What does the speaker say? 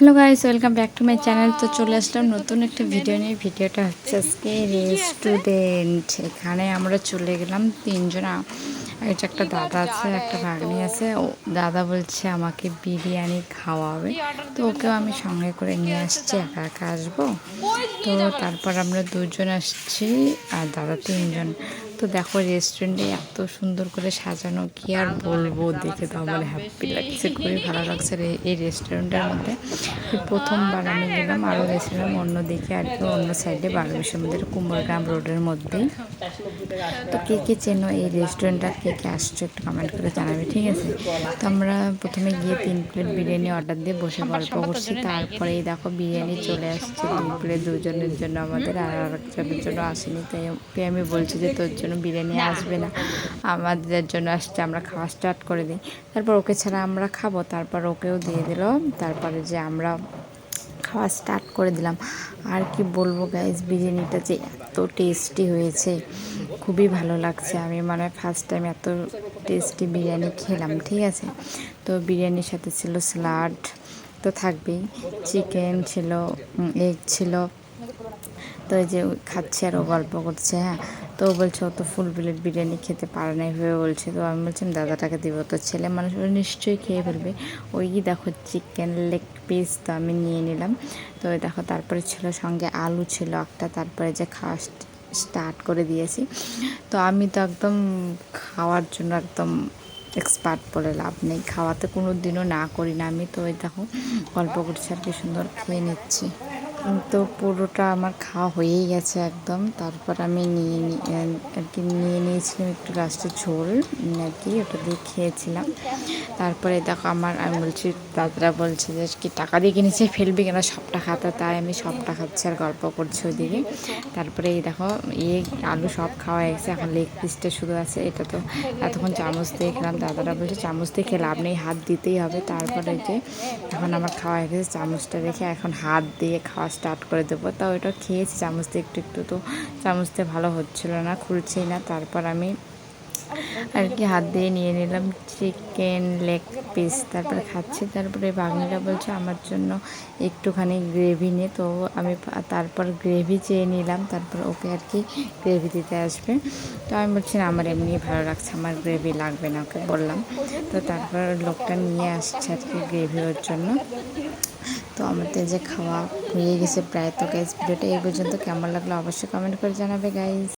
Hello guys, welcome back to my channel. তো চলে আসলাম নতুন একটা ভিডিও নিয়ে। ভিডিওটা হচ্ছে আজকে রেস্টুরেন্ট এখানে আমরা চলে গেলাম তিনজন। একটা দাদা আছে, একটা ভাগ্নি আছে। ও, দাদা বলছে আমাকে বিরিয়ানি খাওয়াবে। তো ওকেও আমি সঙ্গে করে নিয়ে আসছি, একা একা আসব। তো তারপর আমরা দুজন আসছি, আর দাদা তিনজন। তো দেখো রেস্টুরেন্টে এত সুন্দর করে সাজানো, কি আর বলব? দেখে তো আমার হ্যাপি লাগছে, খুবই ভালো লাগছে আর এই- রেস্টুরেন্টের মধ্যে। প্রথমবার আমি গেলাম, আরও গেছিলাম অন্য দিকে আর কি, অন্য সাইডে বারোবিশের মধ্যে কুম্বরগ্রাম রোডের মধ্যেই। তো কে কে চেনো এই রেস্টুরেন্টটা কে কে আসছো একটু কমেন্ট করে জানাবে, ঠিক আছে? তো আমরা প্রথমে গিয়ে তিন প্লেট বিরিয়ানি অর্ডার দিয়ে বসে গল্প করছি তারপরে এই দেখো বিরিয়ানি চলে আসছে, তিন প্লেট দুজনের জন্য আমাদের, আর আরেকজনের জন্য আসেনি, তাই আমি বলছি যে তোর জন্য বিরিয়ানি আসবে না। আমাদের জন্য আসছে আমরা খাওয়া স্টার্ট করে দিই। তারপর ওকে ছাড়া আমরা খাব তারপর ওকেও দিয়ে দিল। তারপরে যে আমরা খাওয়া স্টার্ট করে দিলাম। আর কি বলব গাইজ বিরিয়ানিটা যে এত টেস্টি হয়েছে খুবই ভালো লাগছে। আমি মানে ফার্স্ট টাইম এত টেস্টি বিরিয়ানি খেলাম ঠিক আছে? তো বিরিয়ানির সাথে ছিল স্যালাড তো থাকবেই। চিকেন ছিল এগ ছিল। তো এই যে খাচ্ছে আর ও গল্প করছে হ্যাঁ? তো ও বলছে, ও তো ফুল প্লেট বিরিয়ানি খেতে পারে না। এভাবে বলছে। তো আমি বলছিলাম, দাদাটাকে দিব তো ছেলে। মানুষ নিশ্চয়ই খেয়ে ফেলবে। ওই দেখো চিকেন লেগ পিস তো আমি নিয়ে নিলাম। তো দেখো, তারপরে ছিল সঙ্গে আলু ছিল একটা, তারপরে যে খাওয়া স্টার্ট করে দিয়েছি। তো আমি তো একদম খাওয়ার জন্য একদম এক্সপার্ট বলে লাভ নেই। খাওয়াতে কোনো দিনও না করি না আমি। তো ওই দেখো, গল্প করছি আর কি সুন্দর। খেয়ে নিচ্ছি। তো পুরোটা আমার খাওয়া হয়েই গেছে একদম। তারপর আমি নিয়ে আর কি নিয়ে নিয়েছিলাম একটু লাস্টে ঝোল আর কি ওটা দিয়ে খেয়েছিলাম। তারপরে দেখো আমার, আমি বলছি, দাদারা বলছে যে, কি টাকা দিয়ে কিনেছে, ফেলবি কেন? সবটা খাতা তাই আমি সবটা খাচ্ছি আর গল্প করছি ওইদিকে। তারপরে এই দেখো, এই আলু সব খাওয়া গেছে। এখন লেগ পিসটা শুধু আছে, এটা তো এতক্ষণ চামচ দিয়ে খেলাম। দাদারা বলছে, চামচ দিয়ে লাভ নেই, হাত দিতেই হবে। তারপরে যে, এখন আমার খাওয়া হয়ে গেছে, চামচটা রেখে এখন হাত দিয়ে খাওয়া স্টার্ট করে দেবো। তাও এটা খেয়েছি, চামচ দিয়ে একটু একটু তো চামচ দিয়ে ভালো হচ্ছিল না, খুলছেই না। তারপর আমি আর কি হাত দিয়ে নিয়ে নিলাম চিকেন লেগ পিস তারপরে খাচ্ছি। তারপরে বাগনিটা বলছে, আমার জন্য একটুখানি গ্রেভি নিয়ে তো আমি তারপর গ্রেভি চেয়ে নিলাম। তারপর ওকে আর কি গ্রেভি দিতে আসবে। তো আমি বলছি, না, আমার এমনি ভালো লাগছে, আমার গ্রেভি লাগবে না। ওকে বললাম। তো তারপর লোকটা নিয়ে আসছে আর কি গ্রেভি ওর জন্য। তো আমাদের যে খাওয়া হয়ে গেছে প্রায়, তো গাইজ ভিডিওটা এই পর্যন্ত। কেমন লাগল অবশ্যই কমেন্ট করে জানাবে গাইজ